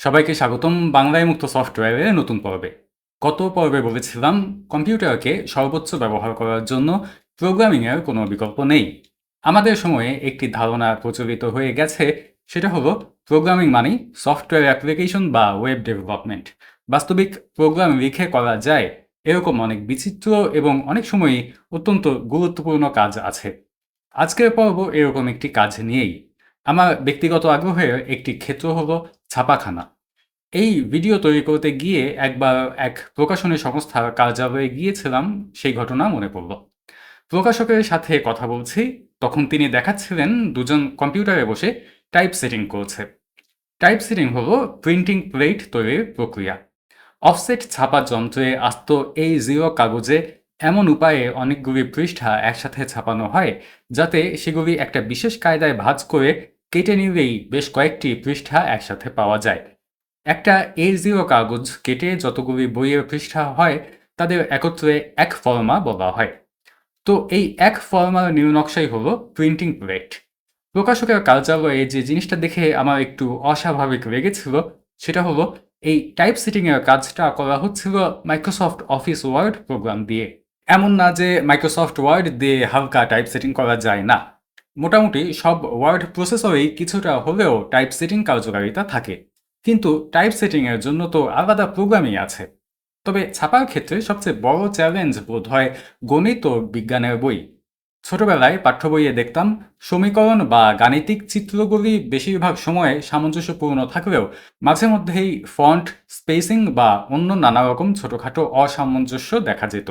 সবাইকে স্বাগতম বাংলায় মুক্ত সফটওয়্যারের নতুন পর্বে। গত পর্বে বলেছিলাম, কম্পিউটারকে সর্বোচ্চ ব্যবহার করার জন্য প্রোগ্রামিংয়ের কোনো বিকল্প নেই। আমাদের সময়ে একটি ধারণা প্রচলিত হয়ে গেছে, সেটা হলো প্রোগ্রামিং মানেই সফটওয়্যার অ্যাপ্লিকেশন বা ওয়েব ডেভেলপমেন্ট। বাস্তবিক প্রোগ্রাম লিখে করা যায়, এরকম অনেক বিচিত্র এবং অনেক সময়ই অত্যন্ত গুরুত্বপূর্ণ কাজ আছে। আজকের পর্ব এরকম একটি কাজ নিয়েই। আমার ব্যক্তিগত আগ্রহের একটি ক্ষেত্র হলো ছাপাখানা। এই ভিডিও তৈরি করতে গিয়ে একবার এক প্রকাশনী সংস্থার কার্যালয়ে গিয়েছিলাম, সেই ঘটনা মনে পড়ল। প্রকাশকের সাথে কথা বলছি, তখন তিনি দেখাচ্ছিলেন দুজন কম্পিউটারে বসে টাইপ সেটিং করছে। টাইপ সেটিং হলো প্রিন্টিং প্লেট তৈরির প্রক্রিয়া। অফসেট ছাপা যন্ত্রে আস্ত এই জিরো কাগজে এমন উপায়ে অনেকগুলি পৃষ্ঠা একসাথে ছাপানো হয়, যাতে সেগুলি একটা বিশেষ কায়দায় ভাঁজ করে কেটে নিলেই বেশ কয়েকটি পৃষ্ঠা একসাথে পাওয়া যায়। একটা এ জিরো কাগজ কেটে যতগুলি বইয়ের পৃষ্ঠা হয়, তাদের একত্রে এক ফর্মা বলা হয়। তো এই এক ফর্মার নির্নকশাই হলো প্রিন্টিং প্লেট প্রকাশকের কার্যালয়ে যে জিনিসটা দেখে আমার একটু অস্বাভাবিক লেগেছিল, সেটা হলো এই টাইপ সেটিংয়ের কাজটা করা হচ্ছিল মাইক্রোসফট অফিস ওয়ার্ড প্রোগ্রাম দিয়ে। এমন না যে মাইক্রোসফট ওয়ার্ড দিয়ে হালকা টাইপ সেটিং করা যায় না। মোটামুটি সব ওয়ার্ড প্রসেসরেই কিছুটা হলেও টাইপ সেটিং কার্যকারিতা থাকে। কিন্তু টাইপ সেটিংয়ের জন্য তো আলাদা প্রোগ্রামই আছে। তবে ছাপার ক্ষেত্রে সবচেয়ে বড় চ্যালেঞ্জ বোধ হয় গণিত ও বিজ্ঞানের বই। ছোটবেলায় পাঠ্য বইয়ে দেখতাম, সমীকরণ বা গাণিতিক চিত্রগুলি বেশিরভাগ সময়ে সামঞ্জস্যপূর্ণ থাকলেও মাঝে মধ্যেই ফন্ট, স্পেসিং বা অন্য নানা রকম ছোটখাটো অসামঞ্জস্য দেখা যেত।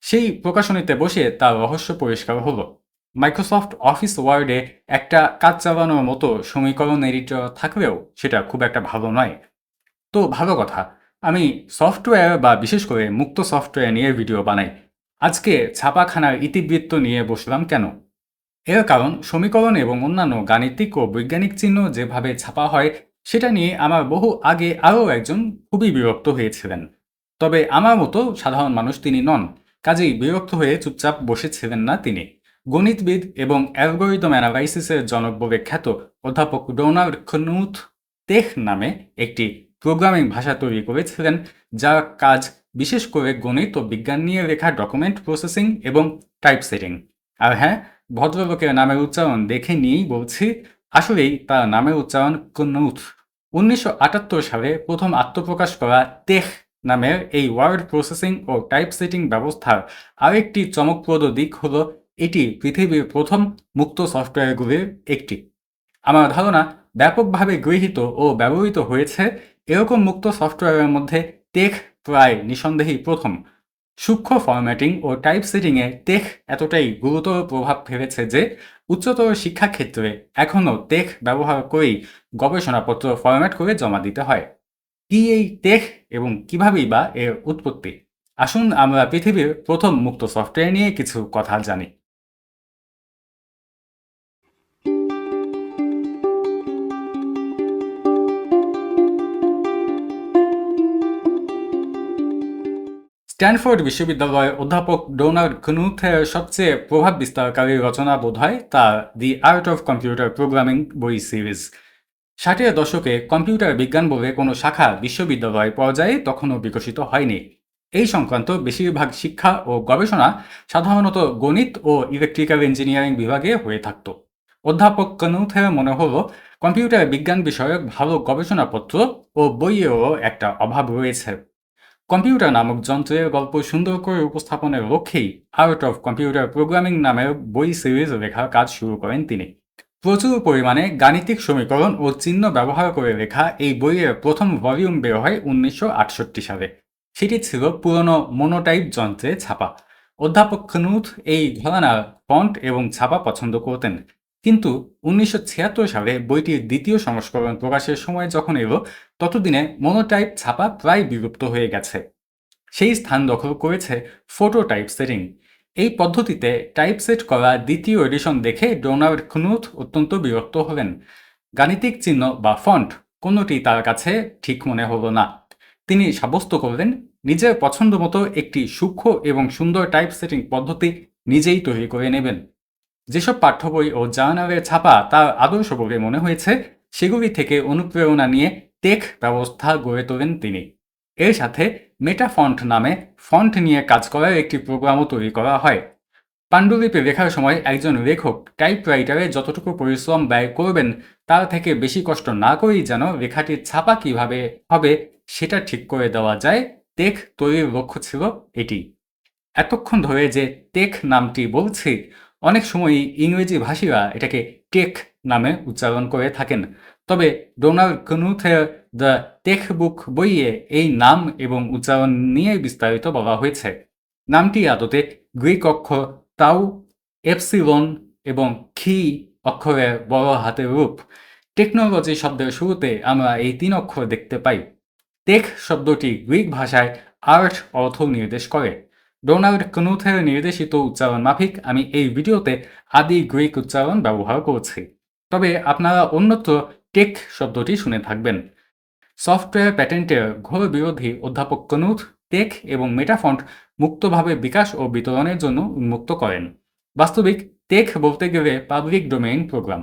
সেই প্রকাশনীতে বসে তার রহস্য পরিষ্কার হলো। মাইক্রোসফট অফিস ওয়ার্ডে একটা কাজ চালানোর মতো সমীকরণ এডিটর থাকলেও সেটা খুব একটা ভালো নয়। তো ভালো কথা, আমি সফটওয়্যার বা বিশেষ করে মুক্ত সফটওয়্যার নিয়ে ভিডিও বানাই। আজকে ছাপাখানার ইতিবৃত্ত নিয়ে বসলাম কেন? এর কারণ সমীকরণ এবং অন্যান্য গাণিতিক ও বৈজ্ঞানিক চিহ্ন যেভাবে ছাপা হয়, সেটা নিয়ে আমার বহু আগে আরও একজন খুবই বিরক্ত হয়েছিলেন। তবে আমার মতো সাধারণ মানুষ তিনি নন, কাজেই বিরক্ত হয়ে চুপচাপ বসেছিলেন না তিনি। গণিতবিদ এবং অ্যালগোরিদম অ্যানালাইসিসের জনক বলে খ্যাত অধ্যাপক ডোনাল্ড খনুথ তেহ নামে একটি প্রোগ্রামিং ভাষা তৈরি করেছিলেন, যার কাজ বিশেষ করে গণিত ও বিজ্ঞান নিয়ে লেখা ডকুমেন্ট প্রসেসিং এবং টাইপ সেটিং আর হ্যাঁ ভদ্রলোকের নামের উচ্চারণ দেখে নিয়েই বলছি, আসলেই তার নামের উচ্চারণ কনুথ। উনিশশো আটাত্তর সালে প্রথম আত্মপ্রকাশ করা তেহ নামের এই ওয়ার্ড প্রসেসিং ও টাইপ সেটিং ব্যবস্থার আরেকটি চমকপ্রদ দিক হলো এটি পৃথিবীর প্রথম মুক্ত সফটওয়্যারগুলির একটি। আমার ধারণা ব্যাপকভাবে গৃহীত ও ব্যবহৃত হয়েছে এরকম মুক্ত সফটওয়্যারের মধ্যে টেক প্রায় নিঃসন্দেহেই প্রথম। সূক্ষ্ম ফরম্যাটিং ও টাইপ সেটিংয়ে টেক এতটাই গুরুতর প্রভাব ফেলেছে যে উচ্চতর শিক্ষাক্ষেত্রে এখনও টেক ব্যবহার করেই গবেষণাপত্র ফরম্যাট করে জমা দিতে হয়। কি এই টেক এবং কিভাবেই বা এর উৎপত্তি? আসুন আমরা পৃথিবীর প্রথম মুক্ত সফটওয়্যার নিয়ে কিছু কথা জানি। স্ট্যানফোর্ড বিশ্ববিদ্যালয়ের অধ্যাপক ডোনাল্ড কনুথের সবচেয়ে প্রভাব বিস্তারকারী রচনা বোধ হয় তার the art of computer programming বই সিরিজ ষাটের দশকে কম্পিউটার বিজ্ঞান বলে কোনো শাখা বিশ্ববিদ্যালয় পর্যায়ে তখনও বিকশিত হয়নি। এই সংক্রান্ত বেশিরভাগ শিক্ষা ও গবেষণা সাধারণত গণিত ও ইলেকট্রিক্যাল ইঞ্জিনিয়ারিং বিভাগে হয়ে থাকত। অধ্যাপক কনুথের মনে হলো, কম্পিউটার বিজ্ঞান বিষয়ক ভালো গবেষণাপত্র ও বইয়েরও একটা অভাব রয়েছে। কম্পিউটার নামক যন্ত্রের গল্প সুন্দর করে উপস্থাপনের লক্ষ্যেই আর্ট অফ কম্পিউটার প্রোগ্রামিং নামের বই সিরিজ লেখার কাজ শুরু করেন তিনি। প্রচুর পরিমাণে গাণিতিক সমীকরণ ও চিহ্ন ব্যবহার করে লেখা এই বইয়ের প্রথম ভলিউম বের হয় উনিশশো আটষট্টি সালে। সেটি ছিল পুরনো মোনোটাইপ যন্ত্রে ছাপা। অধ্যাপক খনুথ এই ঘরানার ফন্ট এবং ছাপা পছন্দ করতেন। কিন্তু উনিশশো ছিয়াত্তর সালে বইটির দ্বিতীয় সংস্করণ প্রকাশের সময় যখন এলো, ততদিনে মনোটাইপ ছাপা প্রায় বিলুপ্ত হয়ে গেছে। সেই স্থান দখল করেছে ফটো টাইপ সেটিং এই পদ্ধতিতে টাইপ সেট করা দ্বিতীয় এডিশন দেখে ডোনাল্ড খুনুথ অত্যন্ত বিরক্ত হলেন। গাণিতিক চিহ্ন বা ফন্ট কোনোটি তার কাছে ঠিক মনে হলো না। তিনি সাব্যস্ত করলেন, নিজের পছন্দ মতো একটি সূক্ষ্ম এবং সুন্দর টাইপ সেটিং পদ্ধতি নিজেই তৈরি করে নেবেন। যেসব পাঠ্য বই ও জার্নালের ছাপা তার আদর্শ বলে মনে হয়েছে, সেগুলি থেকে অনুপ্রেরণা নিয়ে টেক ব্যবস্থা গড়ে তোলেন তিনি। এর সাথে মেটাফন্ট নামে ফন্ট নিয়ে কাজ করার একটি প্রোগ্রামও তৈরি করা হয়। পাণ্ডুলিপি লেখার সময় একজন লেখক টাইপরাইটারে যতটুকু পরিশ্রম ব্যয় করবেন, তার থেকে বেশি কষ্ট না করেই যেন লেখাটির ছাপা কীভাবে হবে, সেটা ঠিক করে দেওয়া যায়, টেক তৈরির লক্ষ্য ছিল এটি। এতক্ষণ ধরে যে টেক নামটি বলছি অনেক সময়ই ইংরেজি ভাষীরা এটাকে টেক নামে উচ্চারণ করে থাকেন। তবে ডোনাল্ড কনুথের দ্য টেক বুক বইয়ে এই নাম এবং উচ্চারণ নিয়ে বিস্তারিত বলা হয়েছে। নামটি আদতে গ্রিক অক্ষর তাও এপসিলন এবং খি অক্ষরের বড় হাতের রূপ। টেকনোলজি শব্দের শুরুতে আমরা এই তিন অক্ষর দেখতে পাই। টেক শব্দটি গ্রিক ভাষায় আর্ট অর্থ নির্দেশ করে। ডোনাল্ড কনুথের নির্দেশিত উচ্চারণ মাফিক আমি এই ভিডিওতে আদি গ্রিক উচ্চারণ ব্যবহার করছি। তবে আপনারা অন্যত্র টেক শব্দটি শুনে থাকবেন। সফটওয়্যার প্যাটেন্টের ঘোর বিরোধী অধ্যাপক কনুথ টেক এবং মেটাফন্ট মুক্তভাবে বিকাশ ও বিতরণের জন্য উন্মুক্ত করেন। বাস্তবিক টেক বলতে গেলে পাবলিক ডোমেইন প্রোগ্রাম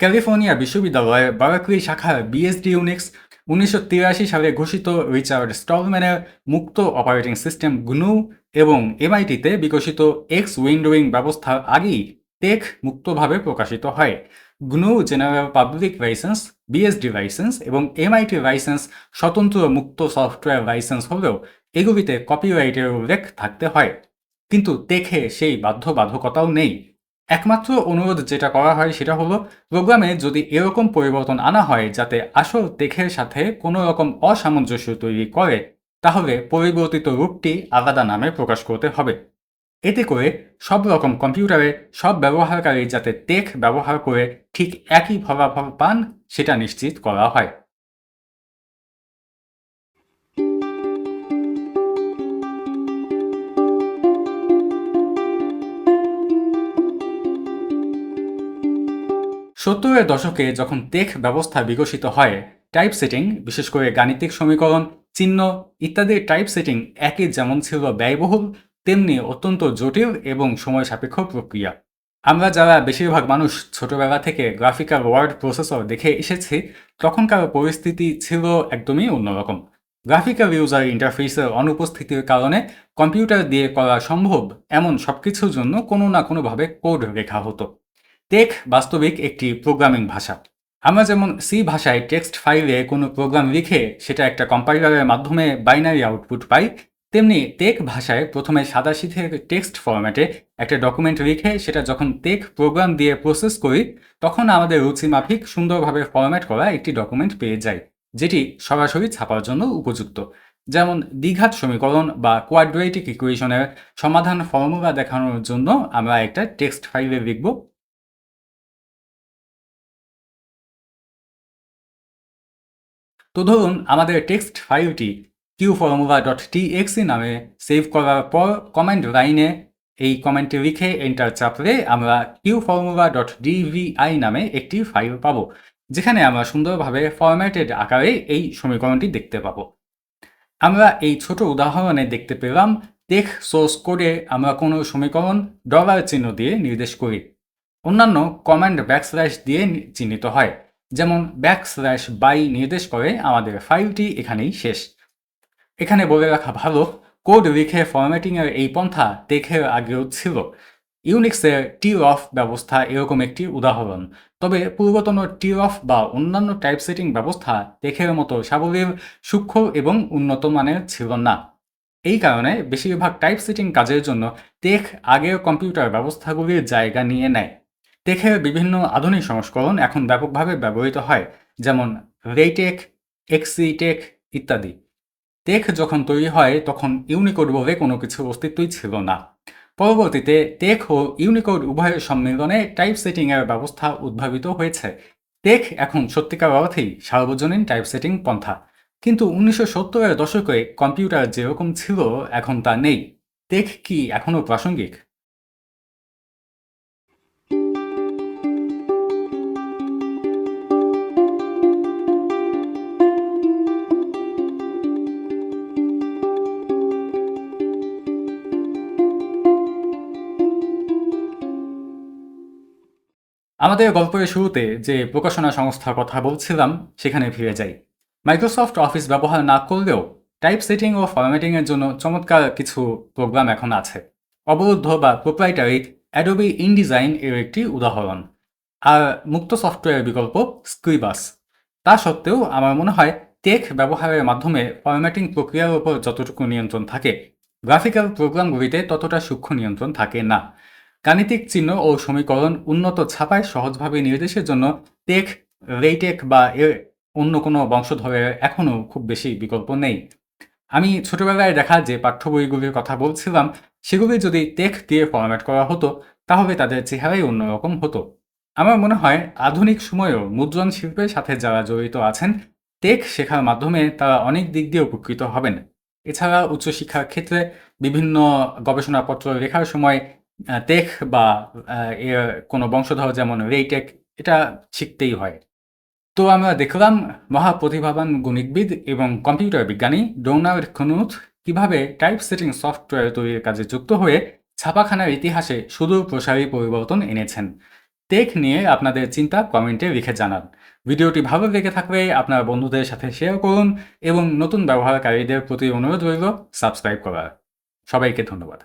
ক্যালিফোর্নিয়া বিশ্ববিদ্যালয়ের বারাকলি শাখার বিএসডি ইউনিক্স উনিশশো তিরাশি সালে ঘোষিত রিচার্ড স্টলম্যানের মুক্ত অপারেটিং সিস্টেম গ্নু এবং এমআইটিতে বিকশিত এক্স উইন্ডোয়িং ব্যবস্থার আগেই টেক মুক্তভাবে প্রকাশিত হয়। GNU general public license BSD license এবং এমআইটি লাইসেন্স স্বতন্ত্র মুক্ত সফটওয়্যার লাইসেন্স হলেও এগুলিতে কপিরাইটের উল্লেখ থাকতে হয়। কিন্তু টেকে সেই বাধ্যবাধকতাও নেই। একমাত্র অনুরোধ যেটা করা হয় সেটা হলো প্রোগ্রামে যদি এরকম পরিবর্তন আনা হয় যাতে আসল টেকের সাথে কোনো রকম অসামঞ্জস্য তৈরি করে তাহলে পরিবর্তিত রূপটি আলাদা নামে প্রকাশ করতে হবে। এতে করে সব রকম কম্পিউটারে সব ব্যবহারকারী যাতে টেক ব্যবহার করে ঠিক একই ফলাফল পান, সেটা নিশ্চিত করা হয়। সত্তরের দশকে যখন টেক ব্যবস্থা বিকশিত হয় টাইপ সেটিং বিশেষ করে গাণিতিক সমীকরণ চিহ্ন ইত্যাদির টাইপ সেটিং একই যেমন ছিল ব্যয়বহুল, তেমনি অত্যন্ত জটিল এবং সময় সাপেক্ষ প্রক্রিয়া। আমরা যারা বেশিরভাগ মানুষ ছোটবেলা থেকে গ্রাফিক্যাল ওয়ার্ড প্রসেসর দেখে এসেছি, তখনকার পরিস্থিতি ছিল একদমই অন্যরকম। গ্রাফিক্যাল ইউজার ইন্টারফেসের অনুপস্থিতির কারণে কম্পিউটার দিয়ে করা সম্ভব এমন সব কিছুর জন্য কোনো না কোনোভাবে কোড লেখা হতো। টেক বাস্তবিক একটি প্রোগ্রামিং ভাষা। আমরা যেমন সি ভাষায় টেক্সট ফাইলে কোনো প্রোগ্রাম লিখে সেটা একটা কম্পাইলারের মাধ্যমে বাইনারি আউটপুট পাই, তেমনি টেক ভাষায় প্রথমে সাদা সাদাসিধে টেক্সট ফরম্যাটে একটা ডকুমেন্ট লিখে সেটা যখন টেক প্রোগ্রাম দিয়ে প্রসেস করি, তখন আমাদের রুচি মাফিক সুন্দরভাবে ফরম্যাট করা একটি ডকুমেন্ট পেয়ে যায়, যেটি সরাসরি ছাপার জন্য উপযুক্ত। যেমন দ্বিঘাত সমীকরণ বা কোয়াড্রেটিক ইকুয়েশনের সমাধান ফর্মুলা দেখানোর জন্য আমরা একটা টেক্সট ফাইলে লিখব। তো ধরুন আমাদের টেক্সট ফাইলটি কিউ ফর্মুলা ডট টিএক্সি নামে সেভ করার পর কমেন্ট লাইনে এই কমেন্টে লিখে এন্টার চাপলে আমরা কিউ ফর্মুলা ডট ডিভিআই নামে একটি ফাইল পাব, যেখানে আমরা সুন্দরভাবে ফরম্যাটেড আকারে এই সমীকরণটি দেখতে পাব। আমরা এই ছোট উদাহরণে দেখতে পেলাম টেক সোর্স কোডে আমরা কোনো সমীকরণ ডলার চিহ্ন দিয়ে নির্দেশ করি। অন্যান্য কমান্ড ব্যাকস্ল্যাশ দিয়ে চিহ্নিত হয়। যেমন ব্যাকস্ল্যাশ বাই নির্দেশ করে আমাদের ফাইলটি এখানেই শেষ। এখানে বলে রাখা ভালো, কোড লিখে ফরম্যাটিংয়ের এই পন্থা টেকের আগেও ছিল। ইউনিক্সের টি অফ ব্যবস্থা এরকম একটি উদাহরণ। তবে পূর্বতন টি অফ বা অন্যান্য টাইপ সেটিং ব্যবস্থা টেকের মতো সাবলীল, সূক্ষ্ম এবং উন্নত মানের ছিল না। এই কারণে বেশিরভাগ টাইপ সেটিং কাজের জন্য টেক আগের কম্পিউটার ব্যবস্থাগুলির জায়গা নিয়ে নেয়। টেকের বিভিন্ন আধুনিক সংস্করণ এখন ব্যাপকভাবে ব্যবহৃত হয়, যেমন রেটেক এক্সিটেক ইত্যাদি। টেক যখন তৈরি হয়, তখন ইউনিকোড বলে কোনো কিছু অস্তিত্বই ছিল না। পরবর্তীতে টেক ও ইউনিকোড উভয়ের সম্মিলনে টাইপ সেটিংয়ের ব্যবস্থা উদ্ভাবিত হয়েছে। টেক এখন সত্যিকার অর্থেই সার্বজনীন টাইপ সেটিং পন্থা। কিন্তু উনিশশো সত্তরের দশকে কম্পিউটার যেরকম ছিল, এখন তা নেই। টেক কি এখনও প্রাসঙ্গিক? আমাদের গল্পের শুরুতে যে প্রকাশনা সংস্থার কথা বলছিলাম, সেখানে ফিরে যাই। মাইক্রোসফট অফিস ব্যবহার না করলেও টাইপ সেটিং ও ফরম্যাটিংয়ের জন্য চমৎকার কিছু প্রোগ্রাম এখন আছে। অবরুদ্ধ বা প্রোপ্রাইটারি অ্যাডোবি ইনডিজাইন এর একটি উদাহরণ আর মুক্ত সফটওয়্যার বিকল্প স্ক্রিবাস তা সত্ত্বেও আমার মনে হয় টেক ব্যবহারের মাধ্যমে ফরম্যাটিং প্রক্রিয়ার উপর যতটুকু নিয়ন্ত্রণ থাকে গ্রাফিক্যাল প্রোগ্রামগুলিতে ততটা সূক্ষ্ম নিয়ন্ত্রণ থাকে না। গাণিতিক চিহ্ন ও সমীকরণ উন্নত ছাপায় সহজভাবে নির্দেশের জন্য টেক, রেইটেক বা এর অন্য কোনো বংশধরের এখনও খুব বেশি বিকল্প নেই। আমি ছোটবেলায় দেখা যে পাঠ্য বইগুলির কথা বলছিলাম, সেগুলি যদি টেক দিয়ে ফরম্যাট করা হতো, তাহলে তাদের চেহারাই অন্যরকম হতো। আমার মনে হয় আধুনিক সময়েও মুদ্রণ শিল্পের সাথে যারা জড়িত আছেন, টেক শেখার মাধ্যমে তারা অনেক দিক দিয়ে উপকৃত হবেন। এছাড়া উচ্চশিক্ষার ক্ষেত্রে বিভিন্ন গবেষণাপত্র লেখার সময় টেক বা কোনো বংশধর যেমন রেইটেক এটা শিখতেই হয়। তো আমরা দেখলাম মহাপ্রতিভাবান গণিতবিদ এবং কম্পিউটার বিজ্ঞানী ডোনাল্ড খনুথ কীভাবে টাইপ সেটিং সফটওয়্যার তৈরির কাজে যুক্ত হয়ে ছাপাখানার ইতিহাসে সুদূর প্রসারী পরিবর্তন এনেছেন। টেক নিয়ে আপনাদের চিন্তা কমেন্টে লিখে জানান। ভিডিওটি ভালো লেগে থাকলে আপনার বন্ধুদের সাথে শেয়ার করুন এবং নতুন ব্যবহারকারীদের প্রতি অনুরোধ রইল সাবস্ক্রাইব করার। সবাইকে ধন্যবাদ।